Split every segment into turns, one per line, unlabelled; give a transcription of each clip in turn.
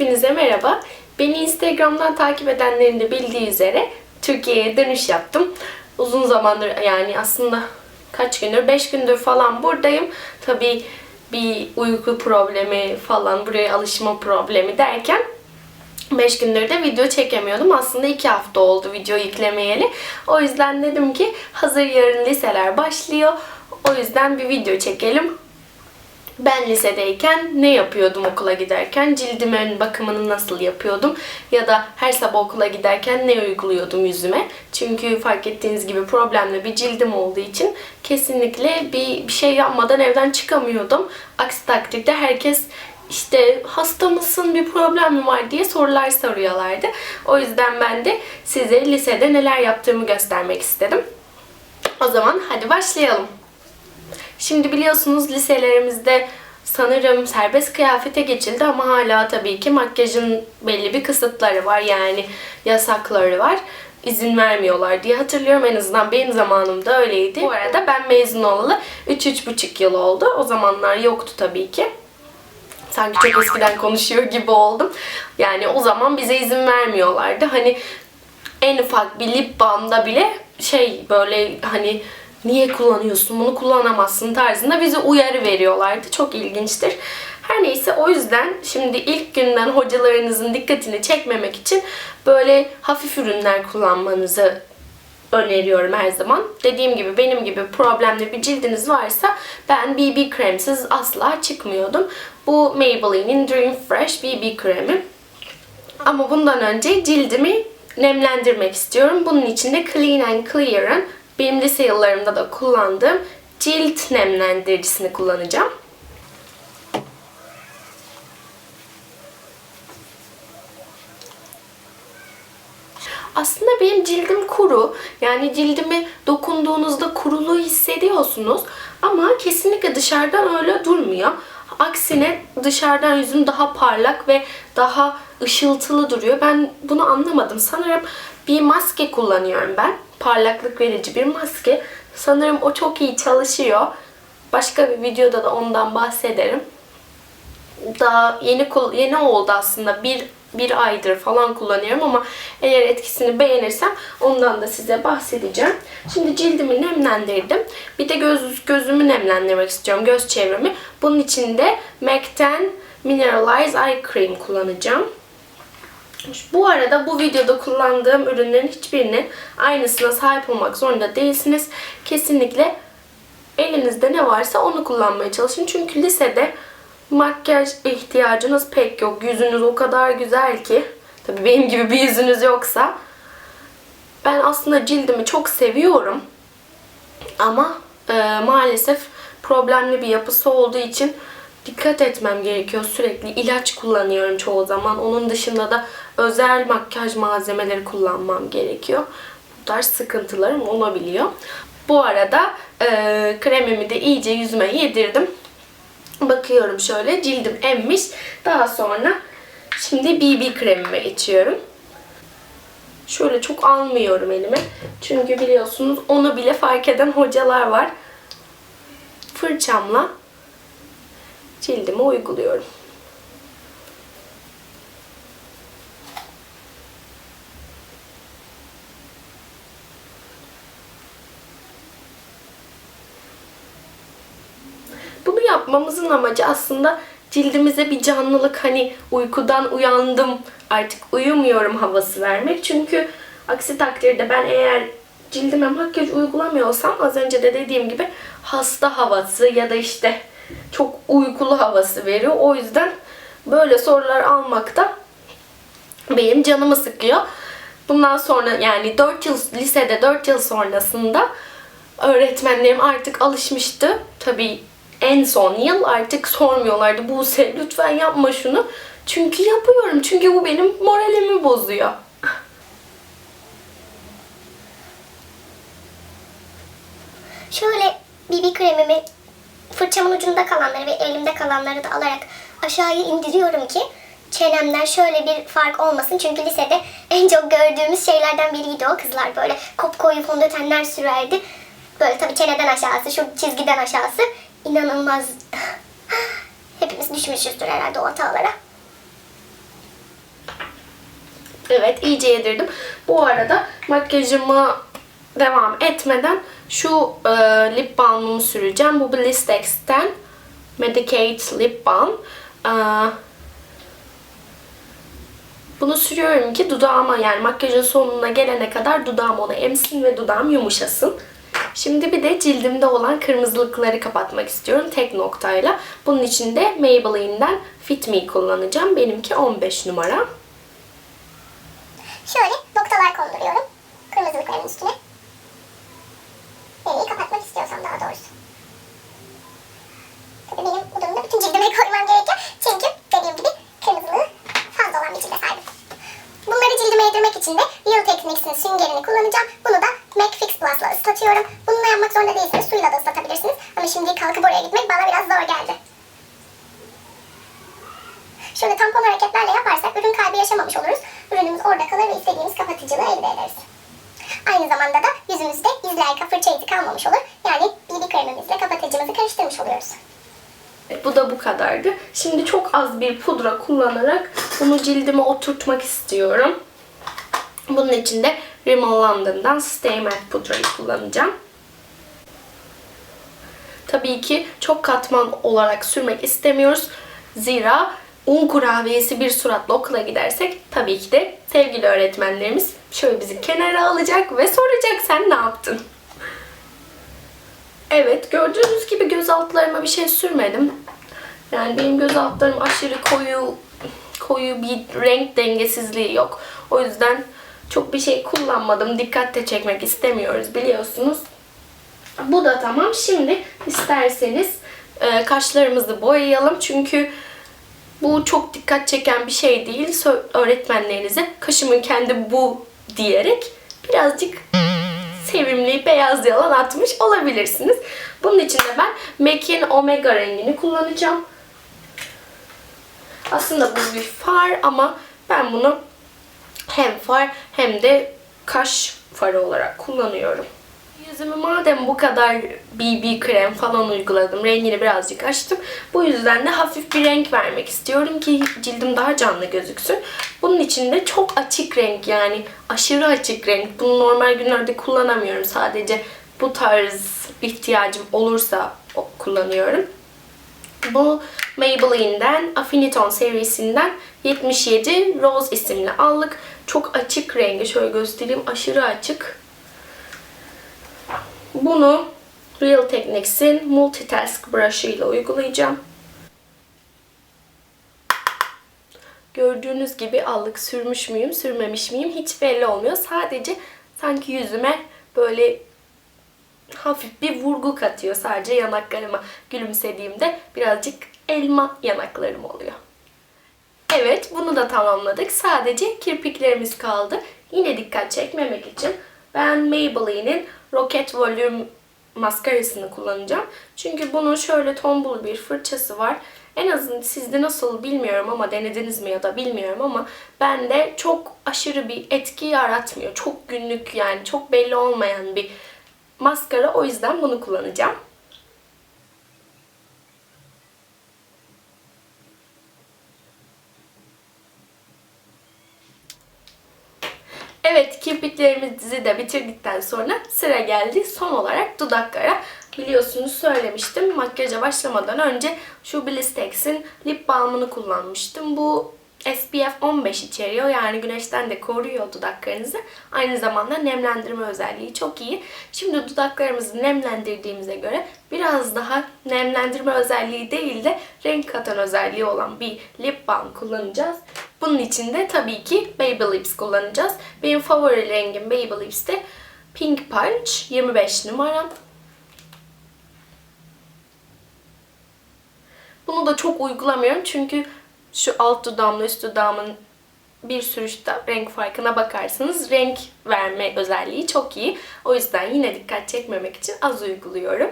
Hepinize merhaba. Beni Instagram'dan takip edenlerin de bildiği üzere Türkiye'ye dönüş yaptım. Uzun zamandır yani aslında kaç gündür, 5 gündür falan buradayım. Tabii bir uyku problemi falan, buraya alışma problemi derken 5 gündür de video çekemiyordum. Aslında 2 hafta oldu video yüklemeyeli. O yüzden dedim ki hazır yarın liseler başlıyor. O yüzden bir video çekelim. Ben lisedeyken ne yapıyordum okula giderken? Cildimin bakımını nasıl yapıyordum? Ya da her sabah okula giderken ne uyguluyordum yüzüme? Çünkü fark ettiğiniz gibi problemli bir cildim olduğu için kesinlikle bir, bir şey yapmadan evden çıkamıyordum. Aksi takdirde herkes işte hasta mısın bir problem mi var diye sorular soruyorlardı. O yüzden ben de size lisede neler yaptığımı göstermek istedim. O zaman hadi başlayalım. Şimdi biliyorsunuz liselerimizde sanırım serbest kıyafete geçildi ama hala tabii ki makyajın belli bir kısıtları var. Yani yasakları var. İzin vermiyorlar diye hatırlıyorum. En azından benim zamanımda öyleydi. Bu arada ben mezun olalı 3-3,5 yıl oldu. O zamanlar yoktu tabii ki. Sanki çok eskiden konuşuyor gibi oldum. Yani o zaman bize izin vermiyorlardı. Hani en ufak bir lip balmda bile şey böyle hani niye kullanıyorsun bunu kullanamazsın tarzında bize uyarı veriyorlardı. Çok ilginçtir. Her neyse o yüzden şimdi ilk günden hocalarınızın dikkatini çekmemek için böyle hafif ürünler kullanmanızı öneriyorum her zaman. Dediğim gibi benim gibi problemli bir cildiniz varsa ben BB kremsiz asla çıkmıyordum. Bu Maybelline'in Dream Fresh BB kremi. Ama bundan önce cildimi nemlendirmek istiyorum. Bunun için de Clean and Clear'ın benim lise yıllarımda da kullandığım cilt nemlendiricisini kullanacağım. Aslında benim cildim kuru. Yani cildimi dokunduğunuzda kuruluğu hissediyorsunuz. Ama kesinlikle dışarıdan öyle durmuyor. Aksine dışarıdan yüzüm daha parlak ve daha ışıltılı duruyor. Ben bunu anlamadım. Sanırım bir maske kullanıyorum ben. Parlaklık verici bir maske. Sanırım o çok iyi çalışıyor. Başka bir videoda da ondan bahsederim. Daha yeni yeni oldu aslında. Bir bir aydır falan kullanıyorum ama eğer etkisini beğenirsem ondan da size bahsedeceğim. Şimdi cildimi nemlendirdim. Bir de göz gözümü nemlendirmek istiyorum. Göz çevremi. Bunun için de MAC'ten Mineralize Eye Cream kullanacağım. Bu arada bu videoda kullandığım ürünlerin hiçbirinin aynısına sahip olmak zorunda değilsiniz. Kesinlikle elinizde ne varsa onu kullanmaya çalışın. Çünkü lisede makyaj ihtiyacınız pek yok. Yüzünüz o kadar güzel ki. Tabii benim gibi bir yüzünüz yoksa. Ben aslında cildimi çok seviyorum. Ama e, maalesef problemli bir yapısı olduğu için dikkat etmem gerekiyor. Sürekli ilaç kullanıyorum çoğu zaman. Onun dışında da özel makyaj malzemeleri kullanmam gerekiyor. Bu tarz sıkıntılarım olabiliyor. Bu arada e, kremimi de iyice yüzüme yedirdim. Bakıyorum şöyle cildim emmiş. Daha sonra şimdi BB kremime geçiyorum. Şöyle çok almıyorum elime. Çünkü biliyorsunuz onu bile fark eden hocalar var. Fırçamla cildime uyguluyorum. Bunu yapmamızın amacı aslında cildimize bir canlılık hani uykudan uyandım artık uyumuyorum havası vermek. Çünkü aksi takdirde ben eğer cildime makyaj uygulamıyorsam az önce de dediğim gibi hasta havası ya da işte çok uykulu havası veriyor. O yüzden böyle sorular almak da benim canımı sıkıyor. Bundan sonra yani 4 yıl lisede 4 yıl sonrasında öğretmenlerim artık alışmıştı. Tabii en son yıl artık sormuyorlardı. Buse lütfen yapma şunu. Çünkü yapıyorum. Çünkü bu benim moralimi bozuyor.
Şöyle BB kremimi fırçamın ucunda kalanları ve elimde kalanları da alarak aşağıya indiriyorum ki çenemden şöyle bir fark olmasın. Çünkü lisede en çok gördüğümüz şeylerden biriydi o kızlar böyle kopkoyu fondötenler sürerdi. Böyle tabii çeneden aşağısı, şu çizgiden aşağısı inanılmaz. Hepimiz düşmüşüzdür herhalde o hatalara.
Evet iyice yedirdim. Bu arada makyajımı devam etmeden şu e, lip balmımı süreceğim. Bu Blistex'ten Medicate Lip Balm. E, bunu sürüyorum ki dudağıma yani makyajın sonuna gelene kadar dudağım onu emsin ve dudağım yumuşasın. Şimdi bir de cildimde olan kırmızılıkları kapatmak istiyorum tek noktayla. Bunun için de Maybelline'den Fit Me kullanacağım. Benimki 15 numara.
Şöyle noktalar konduruyorum. Kırmızılıkların üstüne. İstiyorsam daha doğrusu. Tabii benim bu durumda bütün cildime koymam gerekiyor. Çünkü dediğim gibi kırmızılığı fazla olan bir cilde sahibim. Bunları cildime yedirmek için de Real Techniques'in süngerini kullanacağım. Bunu da MAC Fix Plus'la ıslatıyorum. Bununla yapmak zorunda değilsiniz. Suyla da ıslatabilirsiniz. Ama şimdi kalkıp oraya gitmek bana biraz zor geldi. Şöyle tampon hareketlerle yaparsak ürün kaybı yaşamamış oluruz. Ürünümüz orada kalır ve istediğimiz kapatıcılığı elde ederiz. Aynı zamanda da yüzümüzde izler, fırça izi kalmamış olur. Yani BB kremimizle kapatıcımızı karıştırmış oluyoruz.
Evet, Bu da bu kadardı. Şimdi çok az bir pudra kullanarak bunu cildime oturtmak istiyorum. Bunun için de Rimmel London'dan Stay Matte pudrayı kullanacağım. Tabii ki çok katman olarak sürmek istemiyoruz. Zira un kurabiyesi bir suratla okula gidersek tabii ki de sevgili öğretmenlerimiz şöyle bizi kenara alacak ve soracak sen ne yaptın? Evet gördüğünüz gibi göz altlarıma bir şey sürmedim. Yani benim göz altlarım aşırı koyu koyu bir renk dengesizliği yok. O yüzden çok bir şey kullanmadım. Dikkat de çekmek istemiyoruz biliyorsunuz. Bu da tamam. Şimdi isterseniz e, kaşlarımızı boyayalım. Çünkü bu çok dikkat çeken bir şey değil. Sö- Öğretmenlerinize kaşımın kendi bu diyerek birazcık sevimli beyaz yalan atmış olabilirsiniz. Bunun için de ben MAC'in Omega rengini kullanacağım. Aslında bu bir far ama ben bunu hem far hem de kaş farı olarak kullanıyorum. Yüzümü madem bu kadar BB krem falan uyguladım, rengini birazcık açtım. Bu yüzden de hafif bir renk vermek istiyorum ki cildim daha canlı gözüksün. Bunun için de çok açık renk yani aşırı açık renk. Bunu normal günlerde kullanamıyorum. Sadece bu tarz ihtiyacım olursa kullanıyorum. Bu Maybelline'den Affiniton serisinden 77 Rose isimli allık. Çok açık rengi. Şöyle göstereyim. Aşırı açık. Bunu Real Techniques'in Multitask Brush ile uygulayacağım. Gördüğünüz gibi allık sürmüş müyüm, sürmemiş miyim hiç belli olmuyor. Sadece sanki yüzüme böyle hafif bir vurgu katıyor sadece yanaklarıma gülümsediğimde birazcık elma yanaklarım oluyor. Evet bunu da tamamladık. Sadece kirpiklerimiz kaldı. Yine dikkat çekmemek için ben Maybelline'in Rocket Volume maskarasını kullanacağım. Çünkü bunun şöyle tombul bir fırçası var. En azından sizde nasıl bilmiyorum ama denediniz mi ya da bilmiyorum ama bende çok aşırı bir etki yaratmıyor. Çok günlük yani çok belli olmayan bir maskara. O yüzden bunu kullanacağım. Evet kirpiklerimizi de bitirdikten sonra sıra geldi son olarak dudaklara. Biliyorsunuz söylemiştim makyaja başlamadan önce şu Blistex'in lip balmını kullanmıştım. Bu SPF 15 içeriyor yani güneşten de koruyor dudaklarınızı. Aynı zamanda nemlendirme özelliği çok iyi. Şimdi dudaklarımızı nemlendirdiğimize göre biraz daha nemlendirme özelliği değil de renk katan özelliği olan bir lip balm kullanacağız. Bunun için de tabii ki Baby Lips kullanacağız. Benim favori rengim Baby Lips'te Pink Punch 25 numaram. Bunu da çok uygulamıyorum çünkü şu alt dudağımla üst dudağımın bir sürüşte renk farkına bakarsanız renk verme özelliği çok iyi. O yüzden yine dikkat çekmemek için az uyguluyorum.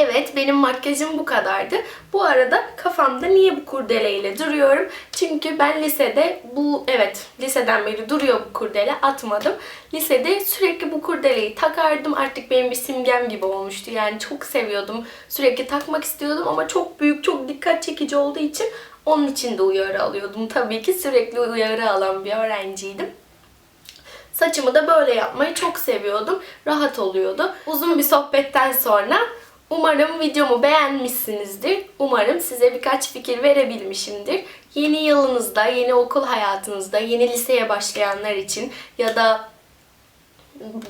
Evet benim makyajım bu kadardı. Bu arada kafamda niye bu kurdeleyle duruyorum? Çünkü ben lisede bu evet liseden beri duruyor bu kurdele atmadım. Lisede sürekli bu kurdeleyi takardım. Artık benim bir simgem gibi olmuştu. Yani çok seviyordum. Sürekli takmak istiyordum ama çok büyük çok dikkat çekici olduğu için onun için de uyarı alıyordum. Tabii ki sürekli uyarı alan bir öğrenciydim. Saçımı da böyle yapmayı çok seviyordum. Rahat oluyordu. Uzun bir sohbetten sonra umarım videomu beğenmişsinizdir. Umarım size birkaç fikir verebilmişimdir. Yeni yılınızda, yeni okul hayatınızda, yeni liseye başlayanlar için ya da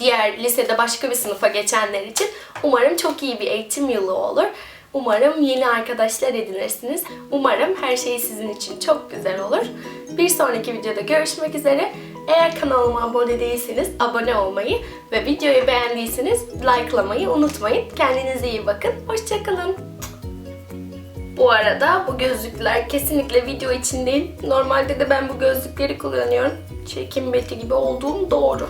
diğer lisede başka bir sınıfa geçenler için umarım çok iyi bir eğitim yılı olur. Umarım yeni arkadaşlar edinirsiniz. Umarım her şey sizin için çok güzel olur. Bir sonraki videoda görüşmek üzere. Eğer kanalıma abone değilseniz abone olmayı ve videoyu beğendiyseniz likelamayı unutmayın. Kendinize iyi bakın. Hoşçakalın. Bu arada bu gözlükler kesinlikle video için değil. Normalde de ben bu gözlükleri kullanıyorum. Çekim beti gibi olduğum doğru.